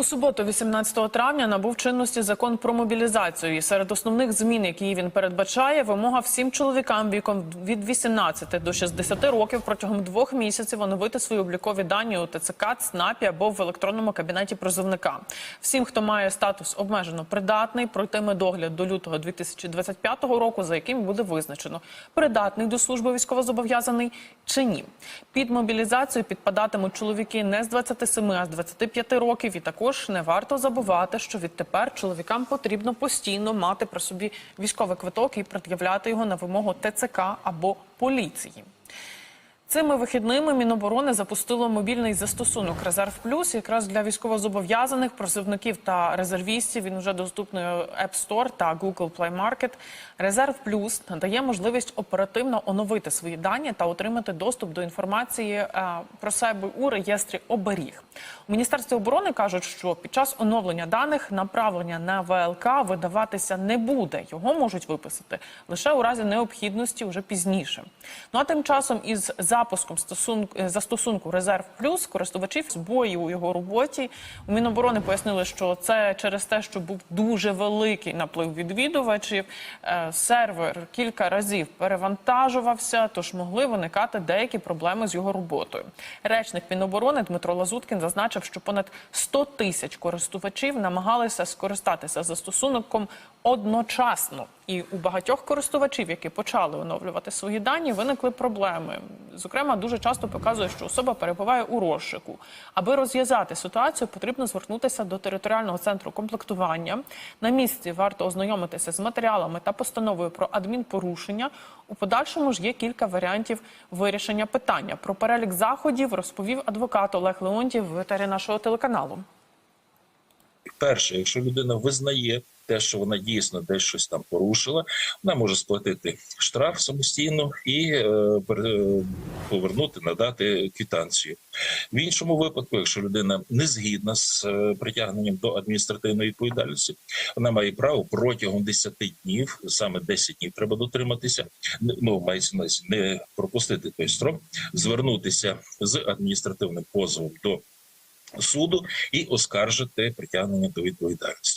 У суботу, 18 травня, набув чинності закон про мобілізацію. І серед основних змін, які він передбачає, вимога всім чоловікам віком від 18 до 60 років протягом двох місяців оновити свої облікові дані у ТЦК, ЦНАПі або в електронному кабінеті призовника. Всім, хто має статус обмежено придатний, пройтиме догляд до лютого 2025 року, за яким буде визначено придатний до служби військовозобов'язаний чи ні. Під мобілізацію підпадатимуть чоловіки не з 27, а з 25 років. І також не варто забувати, що відтепер чоловікам потрібно постійно мати при собі військовий квиток і пред'являти його на вимогу ТЦК або поліції. Цими вихідними Міноборони запустило мобільний застосунок Резерв Плюс якраз для військовозобов'язаних призовників та резервістів. Він вже доступний App Store та Google Play Market. Резерв Плюс надає можливість оперативно оновити свої дані та отримати доступ до інформації е, про себе у реєстрі оберіг. У міністерстві оборони кажуть, що під час оновлення даних направлення на ВЛК видаватися не буде. Його можуть виписати лише у разі необхідності вже пізніше. Ну а тим часом із запуском стосунку е, застосунку Резерв Плюс користувачів збої у його роботі у Міноборони пояснили, що це через те, що був дуже великий наплив відвідувачів. Е, Сервер кілька разів перевантажувався, тож могли виникати деякі проблеми з його роботою. Речник Міноборони Дмитро Лазуткін зазначив, що понад 100 тисяч користувачів намагалися скористатися застосунком одночасно. І у багатьох користувачів, які почали оновлювати свої дані, виникли проблеми. Зокрема, дуже часто показує, що особа перебуває у розшику. Аби розв'язати ситуацію, потрібно звернутися до територіального центру комплектування. На місці варто ознайомитися з матеріалами та постановою про адмінпорушення. У подальшому ж є кілька варіантів вирішення питання. Про перелік заходів розповів адвокат Олег Леонтів в етері нашого телеканалу. Перше, якщо людина визнає те, що вона дійсно десь щось там порушила, вона може сплатити штраф самостійно і е, повернути, надати квитанцію. В іншому випадку, якщо людина не згідна з е, притягненням до адміністративної відповідальності, вона має право протягом 10 днів, саме 10 днів треба дотриматися. Ну мається не пропустити той строк, звернутися з адміністративним позовом до суду і оскаржити притягнення до відповідальності.